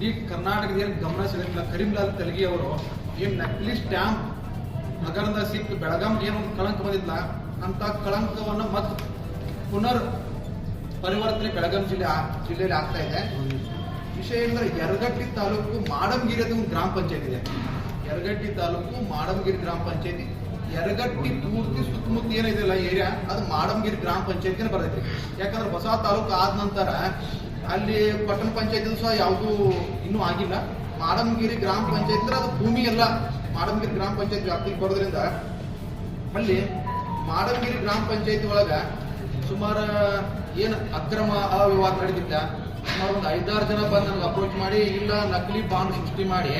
ಇಡೀ ಕರ್ನಾಟಕದ ಏನು ಗಮನ ಸೆಳೆದಿಲ್ಲ. ಕರೀಂಲಾಲ್ ತೆಲಗಿ ಅವರು ಏನು ನಕಲಿ ಸ್ಟ್ಯಾಂಪ್ ನಗರದ ಸಿಕ್ಕ ಬೆಳಗಾಂಗೆ ಏನೊಂದು ಕಳಂಕ ಬಂದಿಲ್ಲ ಅಂತ ಕಳಂಕವನ್ನು ಮತ್ತೆ ಪುನರ್ ಪರಿವರ್ತನೆ ಬೆಳಗಾಂ ಜಿಲ್ಲೆ ಜಿಲ್ಲೆಯಲ್ಲಿ ಆಗ್ತಾ ಇದೆ. ವಿಷಯ ಅಂದ್ರೆ ಯರಗಟ್ಟಿ ತಾಲೂಕು ಮಾಡಂಗಿರಿ ಅದು ಒಂದು ಗ್ರಾಮ ಪಂಚಾಯತ್ ಇದೆ. ಯರಗಟ್ಟಿ ತಾಲೂಕು ಮಾಡಂಗಿರಿ ಗ್ರಾಮ ಪಂಚಾಯತಿ. ಯರಗಟ್ಟಿ ಪೂರ್ತಿ ಸುತ್ತಮುತ್ತ ಏನಿದೆಯಲ್ಲ ಏರಿಯಾ, ಅದು ಮಾಡಂಗಿರಿ ಗ್ರಾಮ ಪಂಚಾಯತಿನ ಬರ್ತೈತಿ. ಯಾಕಂದ್ರೆ ಹೊಸ ತಾಲೂಕು ಆದ ನಂತರ ಅಲ್ಲಿ ಪಟ್ಟಣ ಪಂಚಾಯತ್ ಸಹ ಯಾವುದೂ ಇನ್ನೂ ಆಗಿಲ್ಲ. ಮಾಡಮಗಿರಿ ಗ್ರಾಮ ಪಂಚಾಯತ್ ಅದು ಭೂಮಿ ಎಲ್ಲ ಮಾಡಮಗಿರಿ ಗ್ರಾಮ ಪಂಚಾಯತ್ ವ್ಯಾಪ್ತಿಗೆ ಬರೋದ್ರಿಂದ ಅಲ್ಲಿ ಮಾಡಮಗಿರಿ ಗ್ರಾಮ ಪಂಚಾಯತ್ ಒಳಗ ಸುಮಾರು ಏನು ಅಕ್ರಮ ಅವ್ಯವಹಾರ ನಡೆದಿತ್ತ ಸುಮಾರು ಒಂದು ಐದಾರು ಜನ ಬಂದು ನನಗೆ ಅಪ್ರೋಚ್ ಮಾಡಿ, ಇಲ್ಲ, ನಕಲಿ ಬಾಂಡ್ ಸೃಷ್ಟಿ ಮಾಡಿ,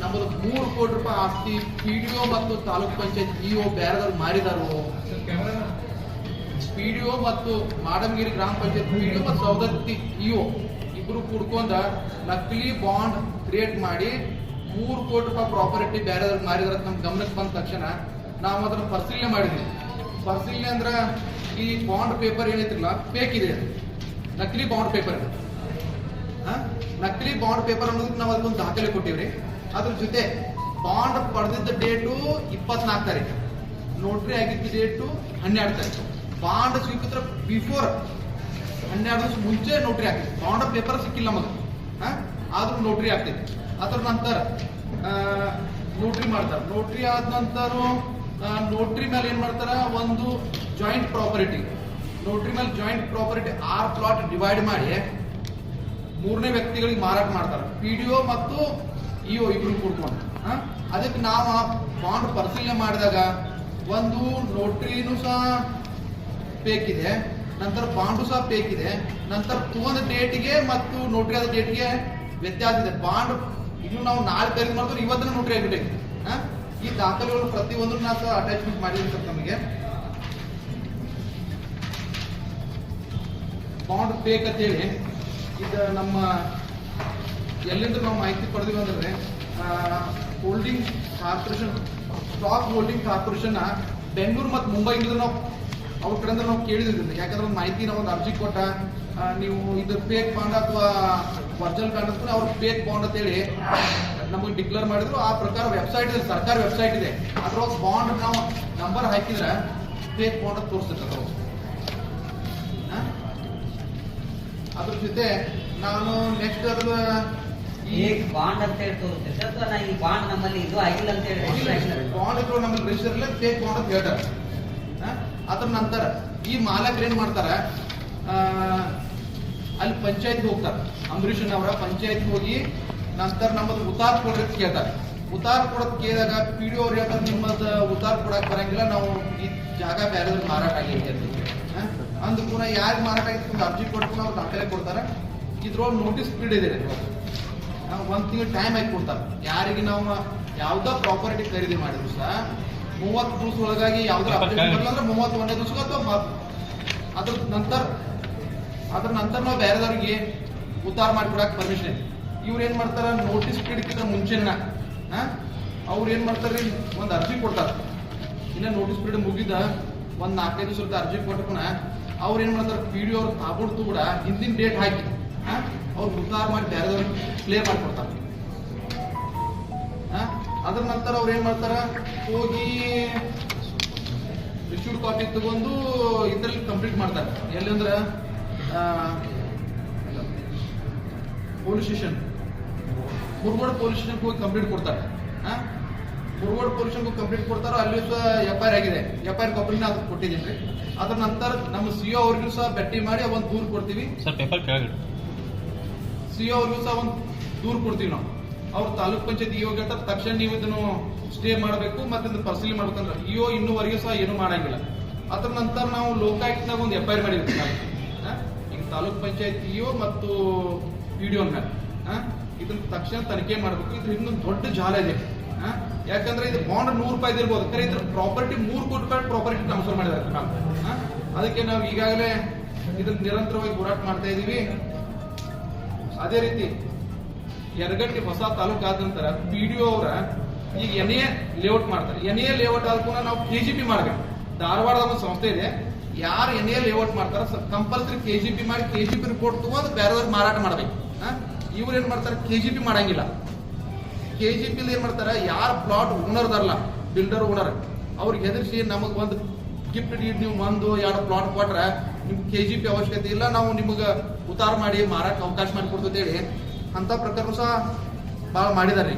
ನಮ್ಮದು ಮೂರು ಕೋಟಿ ರೂಪಾಯಿ ಆಸ್ತಿ ಪಿ ಡಿ ಒ ಮತ್ತು ತಾಲೂಕ್ ಪಂಚಾಯತ್ ಇ ಒ ಬೇರೆದವ್ರು ಮಾರಿದಾರು. ಪಿ ಡಿ ಒ ಮತ್ತು ಮಾಡಂಗಿರಿ ಗ್ರಾಮ ಪಂಚಾಯತ್ ಪಿಡಿಒ ಮತ್ತು ಸೌದತ್ತಿ ಇಒ ಇಬ್ರು ಕೂಡ್ಕೊಂಡ ನಕಲಿ ಬಾಂಡ್ ಕ್ರಿಯೇಟ್ ಮಾಡಿ ಮೂರು ಕೋಟಿ ರೂಪಾಯಿ ಪ್ರಾಪರ್ಟಿ ಬೇರೆ ಮಾರಿದ್ರ ನಮ್ಮ ಗಮನಕ್ಕೆ ಬಂದ ತಕ್ಷಣ ನಾವು ಅದನ್ನ ಪರಿಶೀಲನೆ ಮಾಡಿದ್ವಿ. ಪರಿಶೀಲನೆ ಅಂದ್ರೆ ಈ ಬಾಂಡ್ ಪೇಪರ್ ಏನೈತಿಲ್ಲ ಫೇಕ್ ಇದೆ ನಕಲಿ ಬಾಂಡ್ ಪೇಪರ್ ನಕಲಿ ಬಾಂಡ್ ಪೇಪರ್ ಅನ್ನೋದಕ್ಕೆ ನಾವು ಅದಕ್ಕೊಂದು ದಾಖಲೆ ಕೊಟ್ಟಿವ್ರಿ. ಅದ್ರ ಜೊತೆ ಬಾಂಡ್ ಪಡೆದಿದ್ದ ಡೇಟು ಇಪ್ಪತ್ನಾಲ್ಕು ತಾರೀಕು. ನೋಟ್ರಿ ಆಗಿದ್ದ ಡೇಟು ಹನ್ನೆರಡು ತಾರೀಕು. ಬಾಂಡ್ ಸ್ವೀಕೃತ ಬಿಫೋರ್ ಹನ್ನೆರಡು ದಿವಸ ಮುಂಚೆ ನೋಟ್ರಿ ಆಗ್ತೈತಿ ಬಾಂಡ್ ಪೇಪರ್ ಸಿಕ್ಕಿಲ್ಲ ಮೊದಲು. ಆದ್ರೂ ನೋಟ್ರಿ ಆಗ್ತೈತಿ ಅದ್ರ ನಂತರ ನೋಟ್ರಿ ಮಾಡ್ತಾರೆ. ನೋಟ್ರಿ ಆದ ನಂತರ ನೋಟ್ರಿ ಮೇಲೆ ಏನ್ ಮಾಡ್ತಾರ? ಒಂದು ಜಾಯಿಂಟ್ ಪ್ರಾಪರ್ಟಿ ನೋಟ್ರಿ ಮೇಲೆ joint property or plot divide ಮಾಡಿ ಮೂರನೇ ವ್ಯಕ್ತಿಗಳಿಗೆ ಮಾರಾಟ ಮಾಡ್ತಾರೆ. ಪಿ ಡಿ ಒ ಮತ್ತು ಇ ಒ ಇಬ್ರು ಕೂಡ್ಕೊಂಡು. ಆ? ಅದಕ್ಕೆ ನಾವು ಬಾಂಡ್ ಪರಿಶೀಲನೆ ಮಾಡಿದಾಗ ಒಂದು ನೋಟ್ರಿನೂ ಸಹ ಫೇಕ್ ಇದೆ ನಂತರ ಬಾಂಡು ಸಹ ಪೇಕ್ ಇದೆ ನಂತರ ತಗೊಂಡ ಡೇಟ್ಗೆ ಮತ್ತು ನೋಟ್ರಿ ಆದ ಡೇಟ್ಗೆ ವ್ಯತ್ಯಾಸ ಇದೆ. ಬಾಂಡ್ ಇನ್ನು ನಾವು ನಾಳೆ ಖರೀದಿ ಮಾಡಿದ್ರೆ ಇವತ್ತಿನ ನೋಟ್ರಿ ಆಗಿಬಿಟ್ಟು? ಈ ದಾಖಲೆಗಳು ಪ್ರತಿಯೊಂದು ನಾವು ಅಟ್ಯಾಚ್ಮೆಂಟ್ ಮಾಡಿದ್ದೀನಿ ಸರ್ ನಮಗೆ. ಬಾಂಡ್ ಫೇಕ್ ಅಂತೇಳಿ ಇದು ನಮ್ಮ, ಎಲ್ಲಿಂದ ನಾವು ಮಾಹಿತಿ ಪಡೆದಿವಿ ಅಂದ್ರೆ holding corporation stock holding corporation Bengaluru ಮತ್ತು ಮುಂಬೈಯಿಂದ ನಾವು ಅವ್ರ ಕಡೆಯಿಂದ ನಾವು ಕೇಳಿದ್ರು ಯಾಕಂದ್ರೆ ಒಂದು ಮಾಹಿತಿ ನಾವು ಒಂದು ಅರ್ಜಿ ಕೊಟ್ಟ ನೀವು ಇದು ಫೇಕ್ ಬಾಂಡ್ ಅಥವಾ ವರ್ಚುವಲ್ ಬಾಂಡ್ ಅಂತ ಅವ್ರು ಫೇಕ್ ಬಾಂಡ್ ಅಂತೇಳಿ ನಮಗೆ ಡಿಕ್ಲೇರ್ ಮಾಡಿದ್ರು. ಆ ಪ್ರಕಾರ ವೆಬ್ಸೈಟ್ ಇದೆ ಸರ್ಕಾರ ವೆಬ್ಸೈಟ್ ಇದೆ. ಅದ್ರೊಳಗೆ ಬಾಂಡ್ ನಾವು ನಂಬರ್ ಹಾಕಿದ್ರೆ ಫೇಕ್ ಬಾಂಡ್ ಅಂತ ತೋರಿಸ್ತೈತೆ ಅವರು? ಅದ್ರ ಜೊತೆ ನಾನು ನೆಕ್ಸ್ಟ್ ಅದ್ರ ಬಾಂಡ್ ಅಂತ ಹೇಳಿ ತೋರಿಸ್ತೈತೆ. ಅಥವಾ ಈ ಬಾಂಡ್ ನಮ್ಮಲ್ಲಿ ಇದು ಆಗಿಲ್ಲ ಅಂತ ಹೇಳಿ ಬಾಂಡ್ ಇದ್ರು ನಮ್ಮಲ್ಲಿ ರಿಜಿಸ್ಟರ್ ಫೇಕ್ ಬಾಂಡ್ ಅಂತ ಹೇಳ್ತಾರೆ? ಅದ್ರ ನಂತರ ಈ ಮಾಲಕರು ಏನ್ ಮಾಡ್ತಾರ? ಅಲ್ಲಿ ಪಂಚಾಯತ್ ಹೋಗ್ತಾರ. ಅಂಬರೀಷನ್ ಅವರ ಪಂಚಾಯತ್ ಹೋಗಿ ನಂತರ ನಮ್ಮದು ಉತ್ತಾರ ಕೊಡೋದ್ ಕೇಳ್ತಾರೆ. ಉತ್ತಾರ ಕೊಡೋದ್ ಕೇಳಿದಾಗ ಪಿ ಡಿ ಅವ್ರು ಹೇಳ್ತಾರೆ, ನಿಮ್ಮದು ಉತ್ತಾರ ಕೊಡಕ್ ಬರಂಗಿಲ್ಲ, ನಾವು ಈ ಜಾಗ ಬೇರೆ ಮಾರಾಟ ಆಗೈತೆ? ಅಂದ ಕೂಡ ಯಾರು ಮಾರಾಟ ಆಗಿತ್ತು ಒಂದು ಅರ್ಜಿ ಕೊಟ್ಕೊಂಡು ಅವ್ರು ದಾಖಲೆ ಕೊಡ್ತಾರೆ. ಇದ್ರೊಳಗೆ ನೋಟಿಸ್ ಪೀರಿಯಡ್ ಇದೆ. ನಾವು ಒಂದ್ ತಿಂಗಳು ಟೈಮ್ ಆಗಿ ಕೊಡ್ತಾರೆ. ಯಾರಿಗೆ ನಾವು ಯಾವ್ದೋ ಪ್ರಾಪರ್ಟಿ ಖರೀದಿ ಮಾಡಿದ್ರು ಸಹ ಮೂವತ್ತು ದಿವಸ ಒಳಗಾಗಿ ಯಾವ್ದಾರ ಅಪ್ಡೇಟ್ ಬರಲ್ಲ ಅಂದ್ರೆ ಮೂವತ್ತು ಒಂದೇ ದಿವಸ ಅಥವಾ ಅದ್ರ ನಂತರ ಅದ್ರ ನಂತರ ನಾವು ಬೇರೆದವ್ರಿಗೆ ಉತ್ತಾರ ಮಾಡ್ಕೊಡಕ್ ಪರ್ಮಿಷನ್ ಇವ್ರು ಏನ್ ಮಾಡ್ತಾರ? ನೋಟಿಸ್ ಪೀರಿಯಡ್ಕಿಂತ ಮುಂಚೆನ ಅವ್ರು ಏನ್ ಮಾಡ್ತಾರೆ ಒಂದು ಅರ್ಜಿ ಕೊಡ್ತಾರೆ. ಇನ್ನ ನೋಟಿಸ್ ಪೀರಿಯಡ್ ಮುಗಿದ ಒಂದ್ ನಾಲ್ಕೈದು ದಿವಸ ಅರ್ಜಿ ಕೊಟ್ಟಕುನ ಅವ್ರು ಏನ್ ಮಾಡ್ತಾರೆ? ಪಿ ಡಿ ಅವ್ರು ತಾಬುಡ್ತು ಕೂಡ ಹಿಂದಿನ ಡೇಟ್ ಹಾಕಿ ಅವ್ರು ಉತ್ತಾರ ಮಾಡಿ ಬೇರೆದವ್ರಿಗೆ ಕ್ಲಿಯರ್ ಮಾಡ್ಕೊಡ್ತಾರ. ಆ, ಅದ್ರ ನಂತರ ಅವ್ರು ಏನ್ ಮಾಡ್ತಾರ? ಹೋಗಿ ಇಶ್ಯೂಡ್ ಕಾಪಿ ತಗೊಂಡು ಇದ್ರಲ್ಲಿ ಕಂಪ್ಲೀಟ್ ಮಾಡ್ತಾರೆ. ಎಲ್ಲಿ ಅಂದ್ರ police station Murgod police station ಹೋಗಿ ಕಂಪ್ಲೀಟ್ ಕೊಡ್ತಾರ? ಮುರುಗೋಡ್ ಪೊಲೀಸ್ ಸ್ಟೇಷನ್ ಕಂಪ್ಲೀಟ್ ಕೊಡ್ತಾರೋ ಅಲ್ಲಿ ಸಹ ಎಫ್ ಐ ಆರ್ ಆಗಿದೆ. ಎಫ್ ಐ ಆರ್ ಕಾಪಿನ ಅದಕ್ಕೆ ಕೊಟ್ಟಿದ್ದೀನಿ ರೀ. ಅದ್ರ ನಂತರ ನಮ್ಮ ಸಿ ಒ ಅವ್ರಿಗೂ ಸಹ ಭೇಟಿ ಮಾಡಿ ಒಂದು ದೂರು ಕೊಡ್ತೀವಿ. ಸರ್ ಪೇಪರ್ ಕೆಳಗಡೆ ಸಿ ಅವ್ರಿಗೂ ಸಹ ಒಂದು ದೂರು ಕೊಡ್ತೀವಿ ನಾವು. ಅವ್ರು ತಾಲೂಕ್ ಪಂಚಾಯತ್ ಇಒ ಹೇಳ್ತಾರೆ, ತಕ್ಷಣ ನೀವು ಇದನ್ನು ಸ್ಟೇ ಮಾಡಬೇಕು, ಮತ್ತೆ ಇದನ್ನ ಪರಿಶೀಲನೆ ಮಾಡ್ಬೇಕಂದ್ರೆ ಇಒ ಇನ್ನೂವರೆಗೂ ಸಹ ಏನು ಮಾಡಂಗಿಲ್ಲ ಅದ್ರ ನಂತರ ನಾವು ಲೋಕಾಯುಕ್ತನಾಗ ಒಂದು ಎಫ್ ಐ ಆರ್. ಆ? ಈಗ ತಾಲೂಕ್ ಪಂಚಾಯತ್ ಇಒ ಮತ್ತು ಪಿ ಡಿ ಆ? ಇದನ್ನ ತಕ್ಷಣ ತನಿಖೆ ಮಾಡಬೇಕು ಇದು ಇನ್ನೊಂದು ದೊಡ್ಡ ಜಾಲ ಇದೆ? ಯಾಕಂದ್ರೆ ಇದು ಬಾಂಡ್ ನೂರು ರೂಪಾಯಿ ಇರ್ಬೋದು ಕರೆ ಇದ್ರ ಪ್ರಾಪರ್ಟಿ ಮೂರು ಕೋಟಿ ರೂಪಾಯಿ ಪ್ರಾಪರ್ಟಿ ಟ್ರಾನ್ಸ್ಫರ್ ಮಾಡಿದ್ದಾರೆ ಅದಕ್ಕೆ ನಾವು ಈಗಾಗಲೇ ಇದನ್ನ ನಿರಂತರವಾಗಿ ಹೋರಾಟ ಮಾಡ್ತಾ ಇದೀವಿ ಅದೇ ರೀತಿ ಯರಗಟ್ಟಿ ಹೊಸ ತಾಲೂಕು ಆದ ನಂತರ ಪಿ ಡಿ ಒ ಅವರ ಈಗ ಎನ್ ಎ ಲೇಔಟ್ ಮಾಡ್ತಾರೆ. ಎನ್ ಎ ಲೇಔಟ್ ಆದ ಕೂಡ ನಾವು ಕೆ ಜಿ ಪಿ ಮಾಡ್ಬೇಕು. ಧಾರವಾಡದ ಒಂದು ಸಂಸ್ಥೆ ಇದೆ. ಯಾರು ಎನ್ ಎ ಲೇಔಟ್ ಮಾಡ್ತಾರ ಕಂಪಲ್ಸರಿ ಕೆ ಜಿ ಪಿ ಮಾಡಿ ಕೆ ಜಿ ಪಿ ರಿಪೋರ್ಟ್ ತಗೊಂಡು ಬೇರೆದವ್ರಿಗೆ ಮಾರಾಟ ಮಾಡ್ಬೇಕು? ಇವ್ರು ಏನ್ ಮಾಡ್ತಾರೆ? ಕೆ ಜಿ ಪಿ ಮಾಡಂಗಿಲ್ಲ. ಕೆ ಜಿ ಪಿ ಏನ್ ಮಾಡ್ತಾರೆ? ಯಾರು ಪ್ಲಾಟ್ ಓನರ್ದಾರಲ್ಲ ಬಿಲ್ಡರ್ ಓನರ್ ಅವ್ರಿಗೆ ಹೆದರ್ಸಿ ನಮಗ್ ಒಂದು ಗಿಫ್ಟ್ ಡೀಡ್ ನೀವು ಒಂದು, ಎರಡು ಪ್ಲಾಟ್ ಕೊಟ್ರೆ ನಿಮ್ಗೆ ಕೆ ಜಿ ಪಿ ಅವಶ್ಯಕತೆ ಇಲ್ಲ. ನಾವು ನಿಮಗೆ ಉತ್ತಾರ ಮಾಡಿ ಮಾರಾಟ ಅವಕಾಶ ಮಾಡಿ ಅಂತ ಪ್ರಕರಣ ಸಹ ಭಾಳ ಮಾಡಿದ್ದಾರೆ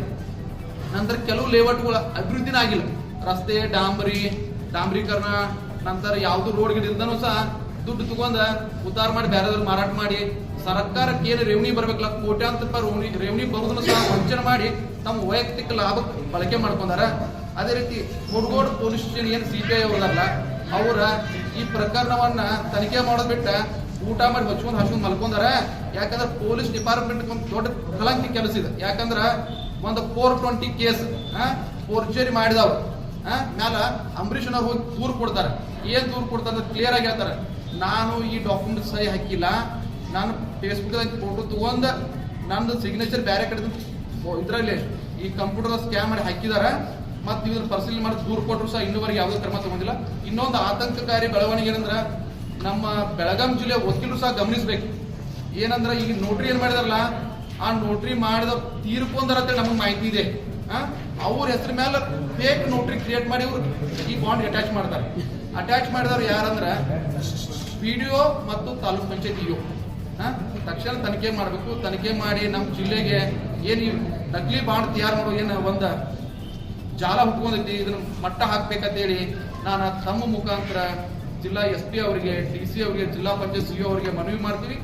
ನಂತರ ಕೆಲವು ಲೇಔಟ್ಗಳು ಅಭಿವೃದ್ಧಿನ ಆಗಿಲ್ಲ. ರಸ್ತೆ, ಡಾಂಬರಿ, ಡಾಂಬರೀಕರಣ, ನಂತರ ಯಾವ್ದು ರೋಡ್ ಗಿಡ ಇಲ್ದನೂ ಸಹ ದುಡ್ಡು ತಗೊಂಡ ಉತ್ತಾರ ಮಾಡಿ ಬೇರೆದವ್ರಿಗೆ ಮಾರಾಟ ಮಾಡಿ, ಸರ್ಕಾರಕ್ಕೆ ಏನು ರೆವೆನ್ಯೂ ಬರ್ಬೇಕಲ್ಲ, ಕೋಟ್ಯಾಂತರ ರೂಪಾಯಿ ರೆವೆನ್ಯೂ ಬರೋದನ್ನು ಸಹ ವಂಚನೆ ಮಾಡಿ ತಮ್ಮ ವೈಯಕ್ತಿಕ ಲಾಭಕ್ಕೆ ಬಳಕೆ ಮಾಡ್ಕೊಂಡಾರ. ಅದೇ ರೀತಿ ಮುಡ್ಗೋಡ್ ಪೊಲೀಸ್ ಸ್ಟೇಷನ್ ಏನು ಸಿ ಪಿ ಐ ಅವರ ಈ ಪ್ರಕರಣವನ್ನ ತನಿಖೆ ಮಾಡೋದ್ ಬಿಟ್ಟ ಊಟ ಮಾಡಿ ಹೊಚ್ಕೊಂಡು ಹಚ್ಕೊಂಡ್ ಮಲ್ಕೊಂಡಾರ, ಯಾಕಂದ್ರೆ ಪೊಲೀಸ್ ಡಿಪಾರ್ಟ್ಮೆಂಟ್ ಒಂದು ದೊಡ್ಡ ಕಲಂಕಿ ಕೆಲಸ ಇದೆ. ಯಾಕಂದ್ರೆ ಒಂದು ಫೋರ್ ಟ್ವೆಂಟಿ ಕೇಸ್ ಫೋರ್ಜರಿ ಮಾಡಿದವ್ರು. ಮ್ಯಾಲ ಅಂಬರೀಷ್ ಅವ್ರು ಹೋಗಿ ದೂರು ಕೊಡ್ತಾರೆ. ಏನ್ ದೂರು ಕೊಡ್ತಾರೆ ಕ್ಲಿಯರ್ ಆಗಿ ಹೇಳ್ತಾರೆ. ನಾನು ಈ ಡಾಕ್ಯುಮೆಂಟ್ ಸಹಿ ಹಾಕಿಲ್ಲ. ನಾನು ಫೇಸ್ಬುಕ್ ಫೋಟೋ ತಗೊಂಡ ನಂದು ಸಿಗ್ನೇಚರ್ ಬೇರೆ ಕಡೆ ಇದರಲ್ಲಿ ಈ ಕಂಪ್ಯೂಟರ್ ಸ್ಕ್ಯಾನ್ ಮಾಡಿ ಹಾಕಿದಾರೆ. ಮತ್ತೆ ಇವ್ರ ಪರಿಶೀಲನೆ ಮಾಡಿ ದೂರು ಕೊಟ್ಟರು ಸಹ ಇನ್ನೂವರೆಗೆ ಯಾವುದೇ ಕ್ರಮ ತಗೊಂಡಿಲ್ಲ. ಇನ್ನೊಂದು ಆತಂಕಕಾರಿ ಬೆಳವಣಿಗೆ ಏನಂದ್ರ ನಮ್ಮ ಬೆಳಗಾಂ ಜಿಲ್ಲೆ ವಕೀಲರು ಸಹ ಗಮನಿಸಬೇಕು. ಏನಂದ್ರೆ ಈಗ ನೋಟ್ರಿ ಏನ್ ಮಾಡಿದಾರಲ್ಲ, ಆ ನೋಟ್ರಿ ಮಾಡಿದ ತೀರ್ಪು ಅಂತೇಳಿ ನಮಗೆ ಮಾಹಿತಿ ಇದೆ. ಅವ್ರ ಹೆಸರ ಮೇಲೆ ಫೇಕ್ ನೋಟ್ರಿ ಕ್ರಿಯೇಟ್ ಮಾಡಿ ಇವ್ರು ಈ ಬಾಂಡ್ ಅಟ್ಯಾಚ್ ಮಾಡ್ತಾರೆ. ಅಟ್ಯಾಚ್ ಮಾಡಿದವ್ರು ಯಾರಂದ್ರ ಪಿ ಡಿ ಒ ಮತ್ತು ತಾಲೂಕ್ ಪಂಚಾಯತ್ ಇಒ ತಕ್ಷಣ ತನಿಖೆ ಮಾಡಬೇಕು. ತನಿಖೆ ಮಾಡಿ ನಮ್ಮ ಜಿಲ್ಲೆಗೆ ಏನು ನಕಲಿ ಬಾಂಡ್ ತಯಾರು ಮಾಡೋ ಏನು ಒಂದು ಜಾಲ ಹುಟ್ಕೊಂಡೈತಿ, ಇದನ್ನ ಮಟ್ಟ ಹಾಕ್ಬೇಕಂತೇಳಿ ನಾನು ತಮ್ಮ ಮುಖಾಂತರ ಜಿಲ್ಲಾ ಎಸ್ ಪಿ ಅವರಿಗೆ ಡಿ ಸಿ ಅವರಿಗೆ ಜಿಲ್ಲಾ ಪಂಚಾಯತ್ ಸಿಇಒ ಅವರಿಗೆ ಮನವಿ ಮಾಡ್ತೀವಿ.